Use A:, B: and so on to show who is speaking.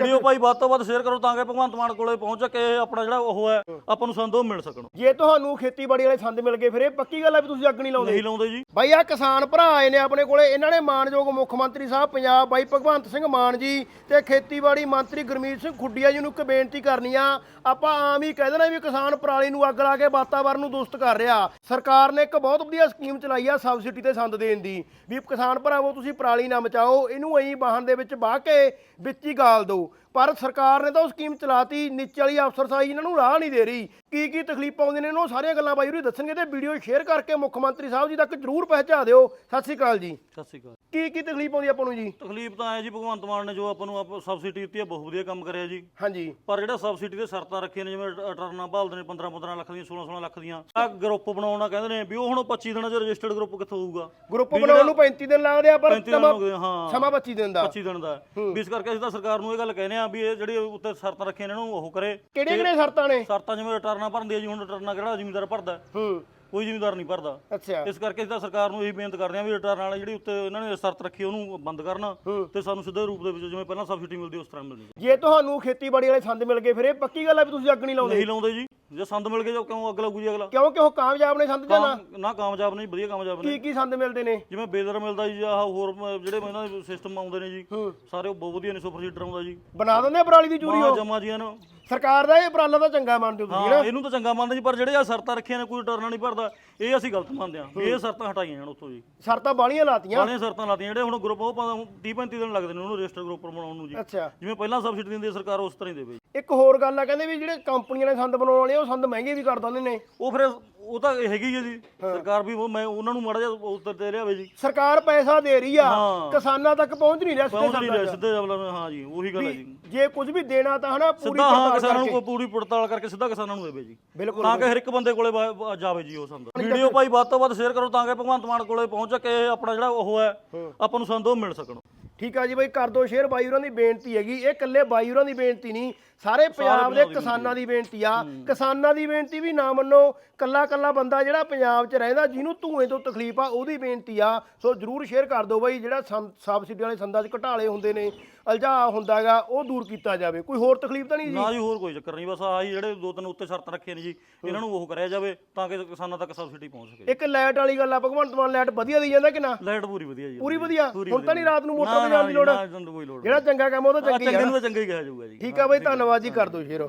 A: Video ਭਾਈ ਵੱਧ ਤੋਂ ਵੱਧ ਸ਼ੇਅਰ ਕਰੋ ਤਾਂ ਕਿ ਭਗਵੰਤ ਮਾਨ ਕੋਲੇ ਪਹੁੰਚ ਕੇ ਆਪਣਾ ਜਿਹੜਾ ਉਹ ਹੈ ਆਪਾਂ ਨੂੰ ਸੰਦ ਉਹ ਮਿਲ ਸਕਣ।
B: ਜੇ ਤੁਹਾਨੂੰ ਖੇਤੀਬਾੜੀ ਵਾਲੇ ਸੰਦ ਮਿਲ ਗਏ ਫਿਰ ਇਹ ਪੱਕੀ ਗੱਲ ਹੈ ਵੀ ਤੁਸੀਂ ਅੱਗ ਨਹੀਂ ਲਾਉਂਦੇ।
A: ਨਹੀਂ ਲਾਉਂਦੇ ਜੀ।
B: ਬਾਈ ਆ ਕਿਸਾਨ ਭਰਾ ਆਏ ਨੇ ਆਪਣੇ ਕੋਲੇ ਇਹਨਾਂ ਨੇ ਮਾਨਯੋਗ ਮੁੱਖ ਮੰਤਰੀ ਸਾਹਿਬ ਪੰਜਾਬ ਬਾਈ ਭਗਵੰਤ ਸਿੰਘ ਮਾਨ ਜੀ ਤੇ ਖੇਤੀਬਾੜੀ ਮੰਤਰੀ ਗੁਰਮੀਤ ਸਿੰਘ ਖੁੱਡੀਆ ਜੀ ਨੂੰ ਇੱਕ ਬੇਨਤੀ ਕਰਨੀ ਆ ਆਪਾਂ ਆਮ ਹੀ ਕਹਿ ਦੇਣਾ ਵੀ ਕਿਸਾਨ ਪਰਾਲੀ ਨੂੰ ਅੱਗ ਲਾ ਕੇ ਵਾਤਾਵਰਨ ਨੂੰ ਦੁਸਤ ਕਰ ਰਿਹਾ। ਸਰਕਾਰ ਨੇ ਇੱਕ ਬਹੁਤ ਵਧੀਆ ਸਕੀਮ ਚਲਾਈ ਆ ਸਬਸਿਡੀ ਤੇ ਸੰਦ ਦੇਣ ਦੀ ਵੀ ਕਿਸਾਨ ਭਰਾਵੋ ਤੁਸੀਂ ਪਰਾਲੀ ਨਾ ਮਚਾਓ ਇਹਨੂੰ ਐਂ ਵਾਹਨ ਦੇ ਵਿੱਚ ਬਾਹ ਕੇ ਵਿੱਚ ਹੀ ਗਾਲ ਦਿਓ। so ਪਰ ਸਰਕਾਰ ਨੇ ਤਾਂ ਉਹ ਸਕੀਮ ਚਲਾਤੀ ਨੀਚੇ ਵਾਲੀ ਅਫਸਰਸ਼ਾਹੀ ਇਹਨਾਂ ਨੂੰ ਰਾਹ ਨਹੀਂ ਦੇ ਰਹੀ। ਕੀ ਕੀ ਤਕਲੀਫਾਂ ਆਉਂਦੀਆਂ ਨੇ ਇਹਨਾਂ ਨੂੰ? ਸਾਰੀਆਂ ਗੱਲਾਂ ਬਾਈ ਹੋਰੀ ਦੱਸਣਗੇ ਤੇ ਵੀਡੀਓ ਸ਼ੇਅਰ ਕਰਕੇ ਮੁੱਖ ਮੰਤਰੀ ਸਾਹਿਬ ਜੀ ਤੱਕ ਜਰੂਰ ਪਹੁੰਚਾ ਦਿਓ। ਸਤਿ ਸ਼੍ਰੀ ਅਕਾਲ ਜੀ।
A: ਸਤਿ ਸ਼੍ਰੀ ਅਕਾਲ।
B: ਕੀ ਕੀ ਤਕਲੀਫ ਆਉਂਦੀ ਆਪਾਂ ਨੂੰ ਜੀ?
A: ਤਕਲੀਫ ਤਾਂ ਹੈ ਜੀ ਭਗਵੰਤ ਮਾਨ ਨੇ ਜੋ ਆਪਾਂ ਨੂੰ ਆਪ ਸਬਸਿਡੀ ਦਿੱਤੀ ਹੈ ਬਹੁਤ ਵਧੀਆ ਕੰਮ ਕਰਿਆ ਜੀ।
B: ਹਾਂਜੀ।
A: ਪਰ ਜਿਹੜਾ ਸਬਸਿਡੀ ਦੇ ਸ਼ਰਤਾਂ ਰੱਖੀਆਂ ਨੇ ਜਿਵੇਂ ਟਰਨਾਂ ਭਾਲਦੇ ਨੇ 15 15 ਲੱਖ ਦੀਆਂ 16 16 ਲੱਖ ਦੀਆਂ ਆ ਗਰੁੱਪ ਬਣਾਉਣਾ ਕਹਿੰਦੇ ਨੇ ਵੀ ਉਹ ਹੁਣ 25 ਦਿਨਾਂ ਚ ਰਜਿਸਟਰਡ ਗਰੁੱਪ ਕਿੱਥੋਂ ਹੋਊਗਾ?
B: ਗਰੁੱਪ ਬਣਾਉਣ ਨੂੰ 35 ਦਿਨ ਲੱਗਦੇ ਆ ਪਰ
A: 35 ਦਿਨ
B: ਸਮਾਂ
A: ਹੋ ਗਏ ਹਾਂ।
B: ਸਮਾਂ 25 ਦਿਨ ਦਾ।
A: 25 ਦਿਨ ਦਾ। ਹੈ। ਵੀ ਇਸ ਕਰਕੇ ਅਸੀਂ ਤਾਂ ਸਰਕਾਰ ਨੂੰ ਇਹ ਗੱਲ ਕਹਿੰਦੇ ਆ ਵੀ ਇਹ ਜਿਹੜੀ ਉੱਤੇ ਸ਼ਰਤਾਂ ਰੱਖੀਆਂ ਨੇ ਇਹਨਾਂ ਨੂੰ ਉਹ ਕਰੇ।
B: ਕਿਹੜੇ ਕਿਹੜੇ ਸ਼ਰਤਾਂ ਨੇ?
A: ਸ਼ਰਤਾਂ ਜਿਵੇਂ ਰਿਟਰਨਾਂ ਭਰਦੀ ਹੈ ਜੀ ਹੁਣ ਰਿਟਰਨਾਂ ਕਿਹੜਾ ਜ਼ਿਮੀਂਦਾਰ ਭਰਦਾ? ਹੈ?
B: ਹੂੰ
A: ਕੋਈ ਜ਼ਿਮੀਂਦਾਰ ਨਹੀਂ ਭਰਦਾ।
B: ਅੱਛਾ।
A: ਇਸ ਕਰਕੇ ਅਸੀਂ ਤਾਂ ਸਰਕਾਰ ਨੂੰ ਇਹੀ ਬੇਨਤੀ ਕਰਦੇ ਹਾਂ ਵੀ ਰਿਟਰਨ ਵਾਲੀ ਜਿਹੜੀ ਉੱਤੇ ਇਹਨਾਂ ਨੇ ਸ਼ਰਤ ਰੱਖੀ ਉਹਨੂੰ ਬੰਦ ਕਰਨਾ ਤੇ ਸਾਨੂੰ ਸਿੱਧੇ ਰੂਪ ਦੇ ਵਿੱਚ ਜਿਵੇਂ ਪਹਿਲਾਂ ਸਬਸਿਡੀ ਮਿਲਦੀ ਉਸ ਤਰ੍ਹਾਂ ਮਿਲਣੀ
B: ਜੇ ਤੁਹਾਨੂੰ ਖੇਤੀਬਾੜੀ ਵਾਲੇ ਸੰਦ ਮਿਲ ਗਏ ਫਿਰ ਇਹ ਪੱਕੀ ਗੱਲ ਹੈ ਵੀ ਤੁਸੀਂ ਅੱਗ ਨਹੀਂ ਲਾਉਂਦੇ?
A: ਨਹੀਂ ਲਾਉਂਦੇ ਜੀ। ਜੇ ਸੰਦ ਮਿਲ ਗਏ ਜੋ ਕਿਉਂ ਅੱਗ ਲੱਗੂ ਜੀ ਅਗਲਾ?
B: ਕਿਉਂ ਕਿ ਉਹ ਕਾਮਯਾਬ ਨੇ ਸੰਦ ਜਾਂ ਨਾ
A: ਕਾਮ- ਨਾ ਕਾਮਯਾਬ ਨਹੀਂ ਵਧੀਆ ਕਾਮਯਾਬ ਨੇ।
B: ਕੀ ਕੀ ਸੰਦ ਮਿਲਦੇ ਨੇ?
A: ਜਿਵੇਂ ਬੇਲਰ ਮਿਲਦਾ ਜੀ ਆਹ ਹੋਰ ਮ- ਜਿਹੜੇ ਇਹਨਾਂ ਦੇ ਸਿਸਟਮ ਆਉਂਦੇ ਨੇ ਜੀ ਸਾਰੇ ਉਹ ਬਹੁਤ ਵਧੀਆ ਨੇ ਸੁਪਰ ਸੀਡਰ ਆਉਂਦਾ ਜੀ।
B: ਬਣਾ ਦਿੰਦੇ ਆ ਪਰਾਲੀ ਦੀ ਚੂਰੀ ਉਹ?
A: ਜਮਾ ਜੀ ਇਹਨਾਂ
B: ਸਰਕਾਰ ਦਾ ਇਹ ਉਪਰਾਲਾ ਤਾਂ ਚੰਗਾ ਮੰਨਦੇ ਹੋ ਤੁਸੀਂ
A: ਹਾਂ ਇਹਨੂੰ ਤਾਂ ਚੰਗਾ ਮੰਨਦੇ ਜੀ ਪਰ ਜਿਹੜੇ ਆ ਸ਼ਰਤਾਂ ਰੱਖੀਆਂ ਨੇ ਕੋਈ ਰਿਟਰਨ ਨਹੀਂ ਭਰਦਾ। ਇਹ ਅਸੀਂ ਗਲਤ ਮੰਨਦੇ ਵੀ ਇਹ ਸ਼ਰਤਾਂ ਹਟਾਈਆਂ ਜਾਣ ਉੱਥੋਂ ਜੀ।
B: ਸ਼ਰਤਾਂ ਬਾਲੀਆਂ ਲਾਤੀਆਂ।
A: ਵਾਲੀਆਂ ਸ਼ਰਤਾਂ ਲਾਤੀਆਂ ਜਿਹੜੇ ਹੁਣ ਗਰੁੱਪ ਉਹ 30 35 ਦਿਨ ਲੱਗਦੇ ਨੇ ਉਹਨੂੰ ਰਜਿਸਟਰ ਗਰੁੱਪ ਬਣਾਉਣ ਨੂੰ ਜੀ।
B: ਅੱਛਾ।
A: ਜਿਵੇਂ ਪਹਿਲਾਂ ਸਬਸਿਡੀ ਦਿੰਦੀ ਹੈ ਸਰਕਾਰ ਉਸ ਤਰ੍ਹਾਂ ਹੀ ਦੇਵੇ ਜੀ।
B: ਇੱਕ ਹੋਰ ਗੱਲ ਆ ਕਹਿੰਦੇ ਵੀ ਜਿਹੜੇ ਕੰਪਨੀਆਂ ਨੇ ਸੰਦ ਬਣਾਉਣ ਵਾਲੇ ਉਹ ਸੰਦ ਮਹਿੰਗੇ ਵੀ ਕਰ ਦਿੰਦੇ ਨੇ।
A: ਉਹ ਫਿਰ ਉਹ ਤਾਂ ਹੈਗੀ ਹੈ ਜੀ। ਸਰਕਾਰ ਵੀ ਉਹ ਮੈਂ ਉਹਨਾਂ ਨੂੰ ਮਾੜਾ ਜਿਹਾ ਉੱਤਰ ਦੇ ਰਿਹਾ ਵੇ ਜੀ।
B: ਸਰਕਾਰ ਪੈਸਾ ਦੇ ਰਹੀ ਆ।
A: ਹਾਂ।
B: ਕਿਸਾਨਾਂ ਤੱਕ ਪਹੁੰਚ ਨਹੀਂ ਰਿਹਾ ਸਿੱਧੇ
A: ਪਹੁੰਚ ਨਹੀਂ ਰਿਹਾ। ਸਿੱਧੇ ਜਬਲਾਂ ਨੂੰ ਹਾਂ ਜੀ ਉਹੀ ਗੱਲ ਹੈ ਜੀ।
B: ਜੇ ਕੁਝ ਵੀ ਦੇਣਾ ਤਾਂ ਹਨਾ ਪੂਰੀ
A: ਸਿੱਧਾ ਹਾਂ
B: ਪੜਤਾਲ
A: ਕਿਸਾਨਾਂ ਨੂੰ
B: ਕਰਕੇ।
A: ਪੂਰੀ ਪੜਤਾਲ ਕਰਕੇ ਸਿੱਧਾ ਕਿਸਾਨਾਂ ਨੂੰ ਦੇਵੇ ਜੀ।
B: ਬਿਲਕੁਲ
A: ਤਾਂ ਕਿ ਹਰ ਇੱਕ ਬੰਦੇ ਕੋਲੇ ਵਾ- ਵਾ- ਜਾਵੇ ਜੀ ਉਹ ਸੰਦ। ਵੀਡੀਓ ਭਾਈ ਵੱਧ ਤੋਂ ਵੱਧ ਸ਼ੇਅਰ ਕਰੋ ਤਾਂ ਕਿ ਭਗਵੰਤ ਮਾਨ ਕੋਲੇ ਪਹੁੰਚ ਕੇ ਆਪਣਾ ਜਿਹੜਾ ਉਹ ਹੈ। ਆਪਾਂ ਨੂੰ ਸੰਦ ਉਹ ਮਿਲ ਸਕਣ।
B: ਠੀਕ ਆ ਜੀ ਬਾਈ ਕਰ ਦੋ ਸ਼ੇਅਰ ਬਾਈ ਹੋਰਾਂ ਦੀ ਬੇਨਤੀ ਹੈਗੀ। ਇਹ ਇਕੱਲੇ ਬਾਈ ਹੋਰਾਂ ਦੀ ਬੇਨਤੀ ਨਹੀਂ ਸਾਰੇ ਪੰਜਾਬ ਦੇ ਕਿਸਾਨਾਂ ਦੀ ਬੇਨਤੀ ਆ। ਕਿਸਾਨਾਂ ਦੀ ਬੇਨਤੀ ਵੀ ਨਾ ਮੰਨੋ ਕੱਲਾ ਕੱਲਾ ਬੰਦਾ ਜਿਹੜਾ ਪੰਜਾਬ 'ਚ ਰਹਿੰਦਾ ਜਿਹਨੂੰ ਧੂਏ ਤੋਂ ਤਕਲੀਫ ਆ ਉਹਦੀ ਬੇਨਤੀ ਆ। ਸੋ ਜਰੂਰ ਸ਼ੇਅਰ ਕਰ ਦਿਓ ਬਾਈ ਜਿਹੜਾ ਸਬਸਿਡੀ ਵਾਲੇ ਸੰਦਾਂ 'ਚ ਘਟਾਲੇ ਹੁੰਦੇ ਨੇ ਅਲਝਾ ਹੁੰਦਾਗਾ ਉਹ ਦੂਰ ਕੀਤਾ ਜਾਵੇ। ਕੋਈ ਹੋਰ ਤਕਲੀਫ ਤਾਂ ਨਹੀਂ ਜੀ?
A: ਨਾ ਜੀ ਹੋਰ ਕੋਈ ਚੱਕਰ ਨਹੀਂ ਬਸ ਆਹੀ ਜਿਹੜੇ ਦੋ ਤਿੰਨ ਉੱਤੇ ਸ਼ਰਤਾਂ ਰੱਖੀਆਂ ਨੇ ਜੀ ਇਹਨਾਂ ਨੂੰ ਉਹ ਕਰਿਆ ਜਾਵੇ ਤਾਂ ਕਿ ਕਿਸਾਨਾਂ ਤੱਕ ਸਬਸਿਡੀ ਪਹੁੰਚ ਸਕੇ।
B: ਇੱਕ ਲਾਈਟ ਵਾਲੀ ਗੱਲ ਆ ਭਗਵੰਤ ਮਾਨ ਲਾਈਟ ਵਧੀਆ ਦੀ ਜਾਂਦਾ ਕਿ ਨਾ?
A: ਲਾਈਟ ਪੂਰੀ ਵਧੀਆ ਜੀ
B: ਪੂਰੀ ਵਧੀਆ? ਹੁਣ ਤਾਂ ਨਹੀਂ ਰਾਤ ਨੂੰ ਮੋਟਰ ਜਾਣ ਦੀ ਲੋੜ ਜਿਹੜਾ ਚੰਗਾ ਕੰਮ ਉਹ ਤਾਂ ਚੰਗੀ
A: ਚੰਗੇ ਨੂੰ ਤਾਂ ਚੰਗਾ ਹੀ ਕਿਹਾ ਜਾਊਗਾ ਜੀ
B: ਠੀਕ ਆ ਬਾਈ ਧੰਨਵਾਦ ਜੀ ਕਰ ਦਿਓ ਸ਼ੇਅਰ